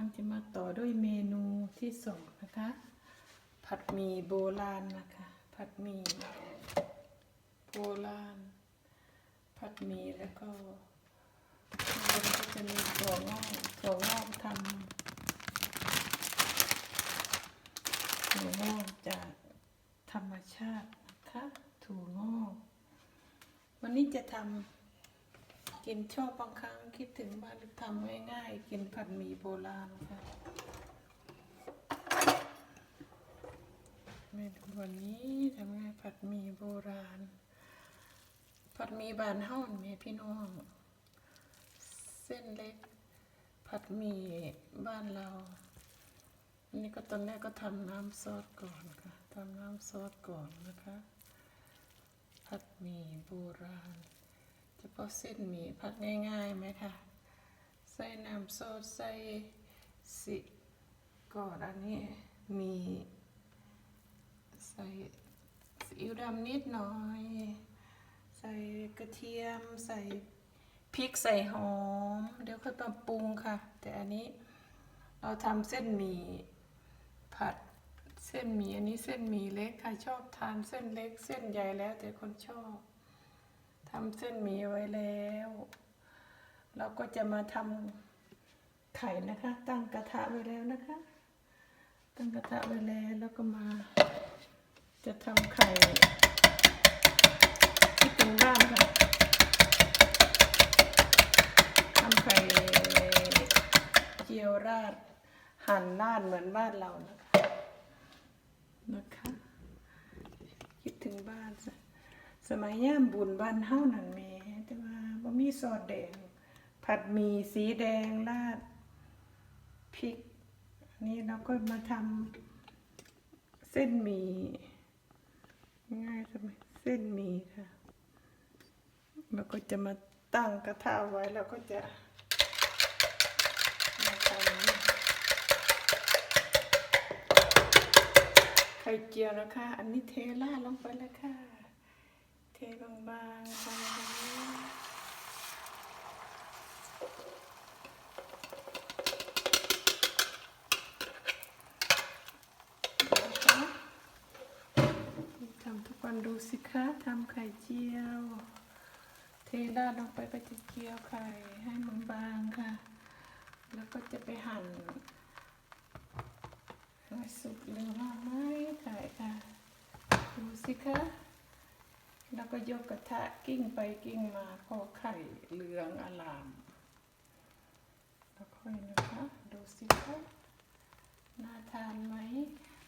างจะมาต่อด้วยเมนูที่สองนะคะ ผัดหมี่โบราณนะคะ ผัดหมี่โบราณ ผัดหมี่แล้วก็ข้างบนก็จะมีถั่วงอกถั่วงอกทำถั่วงอกจากธรรมชาตินะคะถั่วงอก วันนี้จะทำ กินชอบบางครั้งคิดถึงบ้านทำง่ายๆ กินผัดหมี่โบราณค่ะเมนูวันนี้ทำง่ายผัดหมี่โบราณ ผัดหมี่บานเฮ้าแม่พี่น้อง เส้นเล็ก ผัดหมี่บ้านเราอันนี้ก็ตอนแรกก็ทำน้ำซอสก่อนค่ะทำน้ำซอสก่อนนะคะ ผัดหมี่โบราณ เฉพาะเส้นหมี่ผัดง่ายๆไหมคะใส่น้ำซอสใส่สิก่อนอันนี้มีใส่ซีอิ๊วดำนิดหน่อย ใส่กระเทียมใส่พริกใส่หอม เดี๋ยวค่อยมาปรุงค่ะ แต่อันนี้เราทำเส้นหมี่ผัดเส้นหมี่อันนี้เส้นหมี่เล็กใครชอบทานเส้นเล็กเส้นใหญ่แล้วแต่คนชอบ ทำเส้นหมี่ไว้แล้ว เราก็จะมาทำไข่นะคะ ตั้งกระทะไว้แล้วนะคะ ตั้งกระทะไว้แล้วแล้วก็มา จะทำไข่ที่เป็นบ้านค่ะทำไข่เจียวราดหั่นราดเหมือนบ้านเรานะคะนะคะ คิดถึงบ้านส สมัยย่ามบุญบ้านเฮานั่นแม่แต่ว่าบ่มีซอสแดง ผัดหมี่สีแดงราดพริก นี่เราก็มาทำเส้นหมี่ง่ายใช่ไหมเส้นหมี่ค่ะเราก็จะมาตั้งกระทะไว้แล้วก็จะมาทำไข่เจียวนะคะ อันนี้เทราดลงไปแล้วค่ะ ทบางๆทำแบบนี้ทำทุกวันดูสิคะทำไข่เจียว เทราดลงไปก็จะเจียวไข่ให้มันบางค่ะ แล้วก็จะไปหั่นให้สุกเหลืองมากไหมไข่ค่ะ ดูสิคะ แล้วก็ยกกระทะกิ้งไปกิ้งมาพอไข่เหลืองอลาม แล้วค่อยนะคะ ดูสิคะน่าทานไหม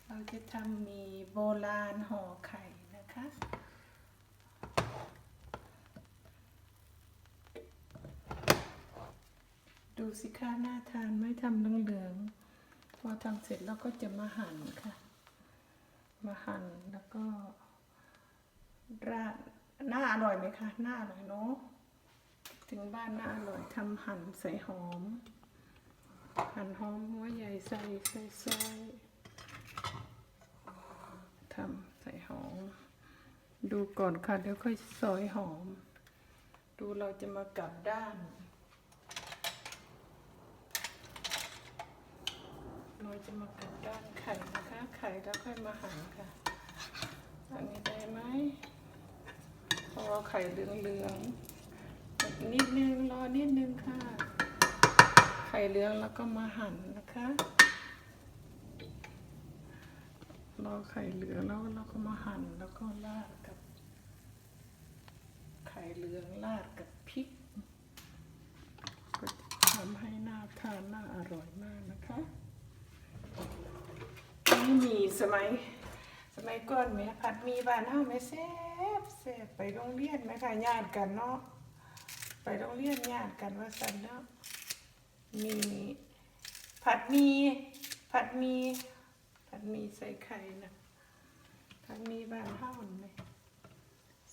เราจะทำมีโบราณห่อไข่นะคะ ดูสิคะน่าทานไหมทำเหลืองๆพอทำเสร็จแล้วก็จะมาหั่นค่ะ มาหั่นแล้วก็ ราดน่าอร่อยไหมคะหน่าอร่อยเนาะถึงบ้านหน่าอร่อยทำหั่นใส่หอม หั่นหอมหัวใหญ่ใส่ใส่ซอยทำใส่หอม ดูก่อนค่ะเดี๋ยวค่อยซอยหอม ดูเราจะมากลับด้านเราจะมากลับด้านไข่นะคะ ไข่แล้วค่อยมาหั่นค่ะ อันนี้ได้ไหม พอไข่เหลืองๆนิดนึงรอนิดนึงค่ะ ไข่เหลืองแล้วก็มาหั่นนะคะรอไข่เหลืองแล้วเราก็มาหั่นแล้วก็ราดกับ ไข่เหลืองราดกับพริกก็ทำให้น่าทานน่าอร่อยมากนะคะนี่มีสมัย สมัยก่อนแม่ผัดหมีบ้านเฮาแม่แซ่บแซ่บไปโรงเรียนไหมค่ะญาติกันเนาะไปโรงเรียนญาติกันว่าสันเนาะมีผัดหมีผัดหมีผัดหมีใส่ไข่นะผัดหมีบ้านเฮาไหม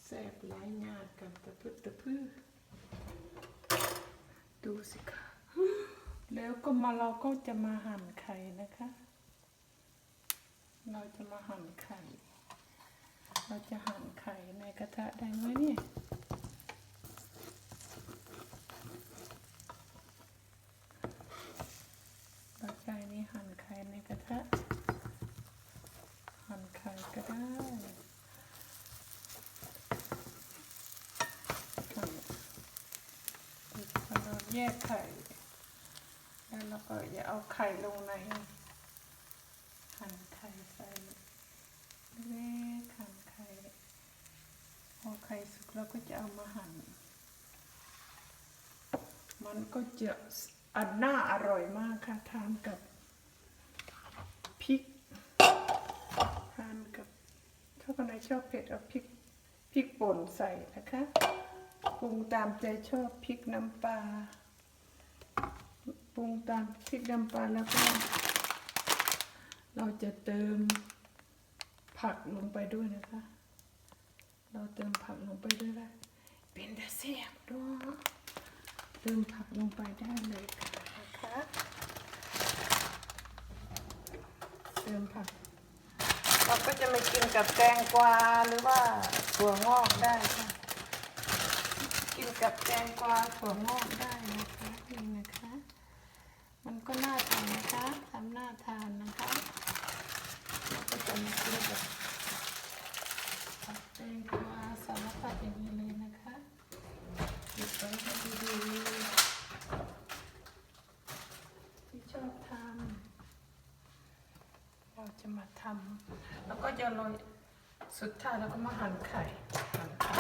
แซ่บหลายญาติกันตะพึดตะพื้อดูสิค่ะแล้วก็มาเราก็จะมาหั่นไข่นะคะ เราจะมาหั่นไข่ เราจะหั่นไข่ในกระทะได้ไหมเนี่ยเราใจนี้หั่นไข่ในกระทะ หั่นไข่ก็ได้เราแยกไข่ แล้วเราก็อย่าเอาไข่ลงใน เราก็จะเอามาหั่น มันก็จะอันน่าอร่อยมากค่ะ ทานกับพริก ทานกับ ถ้าคนไหนชอบเผ็ดเอาพริกพริกป่นใส่นะคะปรุงตามใจชอบพริกน้ำปลาปรุงตามพริกน้ำปลาแล้วก็เราจะเติมผักลงไปด้วยนะคะ เราเติมผักลงไปด้วยได้เป็นแต่เสียบด้วยเติมผักลงไปได้เลยค่ะนะคะเติมผัก เราก็จะมากินกับแตงกวาหรือว่าถั่วงอกได้ค่ะ กินกับแตงกวาถั่วงอกได้นะคะนี่นะคะ มันก็น่าทานนะคะทำน่าทานนะคะเราก็จะมากินกับกับแตงกวาสารพัดอย่างนี้เลยนะคะหยิบไปให้ดีๆที่ชอบทำ เราจะมาทำแล้วก็จะโรยสุดท้ายเราก็มาหั่นไข่หั่นไข่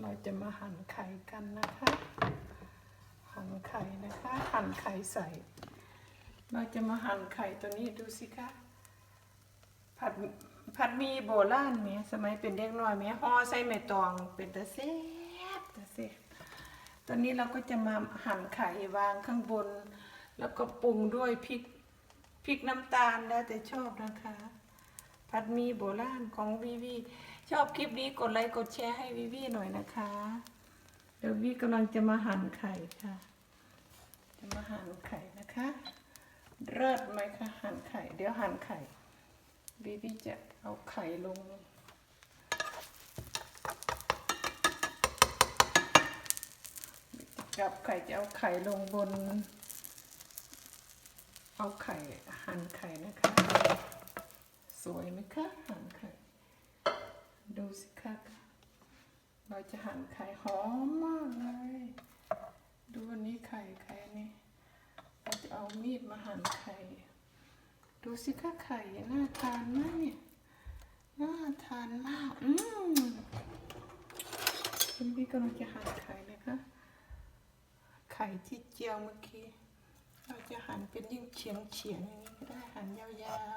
เราจะมาหั่นไข่กันนะคะ หั่นไข่นะคะ หั่นไข่ใส่ เราจะมาหั่นไข่ตัวนี้ดูสิคะผัดผัดมีโบราณเมียสมัยเป็นเด็กน้อยเมียห่อใส่เม็ดตองเป็นตะเสียบตะเสียบตอนนี้เราก็จะมาหั่นไข่วางข้างบน แล้วก็ปรุงด้วยพริกพริกน้ำตาลแล้วแต่ชอบนะคะ ผัดมีโบราณของวีวีชอบคลิปนี้กดไลค์กดแชร์ให้วีวีหน่อยนะคะ เดี๋ยววีกำลังจะมาหั่นไข่ค่ะ จะมาหั่นไข่นะคะเลิศไหมคะหั่นไข่ เดี๋ยวหั่นไข่วีวีจะเอาไข่ลงกับไข่จะเอาไข่ลงบน เอาไข่หั่นไข่นะคะ สวยไหมคะหั่นไข่ดูสิคะเราจะหั่นไข่หอมมากเลย ดูอันนี้ไข่ไข่นี่เราจะเอามีดมาหั่นไข่ ดูสิคะไข่น่าทานมากเนี่ยน่าทานมาก อืมคุณพี่กำลังจะหั่นไข่นะคะ ไข่ที่เจียวเมื่อกี้ เราจะหั่นเป็นยิ่งเฉียงเฉียงอย่างนี้ก็ได้หั่นยา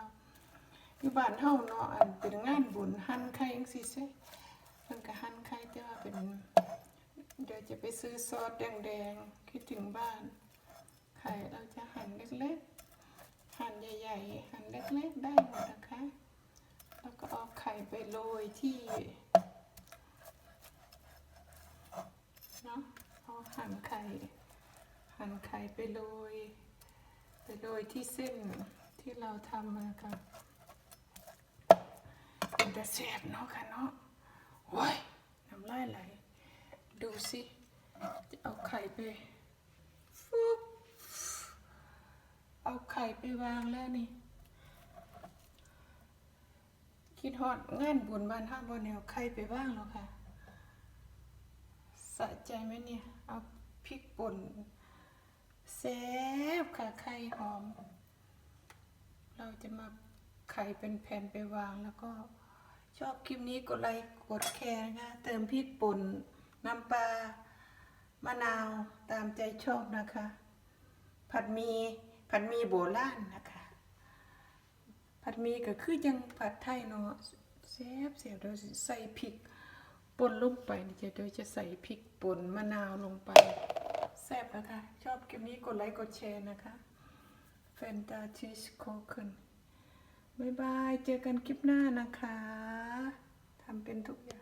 วๆ อยู่บ้านเฮาเนาะอันเป็นงานบุญหั่นไข่จังซี่เซ่มันก็หั่นไข่แต่ว่าเป็นเดี๋ยวจะไปซื้อซอสแดงๆคิดถึงบ้าน ไข่เราจะหั่นเล็กๆ หั่นใหญ่ๆ หั่นเล็กๆ ได้หมดนะคะ แล้วก็เอาไข่ไปโรยที่เนาะเอาหั่นไข่ หั่นไข่ไปโรย ไปโรยที่เส้นที่เราทำมาค่ะ แต่แซ่บเนาะค่ะเนาะโอ้ยน้ำลายไหล ดูสิ จะเอาไข่ไปฟุบเอาไข่ไปวางแล้วนี่ คิดฮอดงานบุญบ้านห้าบนแนวไข่ไปว่างแล้วค่ะ สะใจไหมเนี่ย เอาพริกป่นแซ่บค่ะไข่หอม เราจะมาไข่เป็นแผ่นไปวางแล้วก็ ชอบคลิปนี้กดไลค์กดแชร์นะคะเติมพริกป่นน้ำปลามะนาวตามใจชอบนะคะ ผัดหมีผัดหมีโบราณนะคะ ผัดหมีก็คือยังผัดไทยเนาะแซ่บเสียบเราใส่พริกป่นลงไปนี่จะโดยจะใส่พริกป่นมะนาวลงไปแซ่บนะคะ ชอบคลิปนี้กดไลค์กดแชร์นะคะแฟนตาชิสโคขึ้น บายบาย เจอกันคลิปหน้านะคะ ทำเป็นทุกอย่าง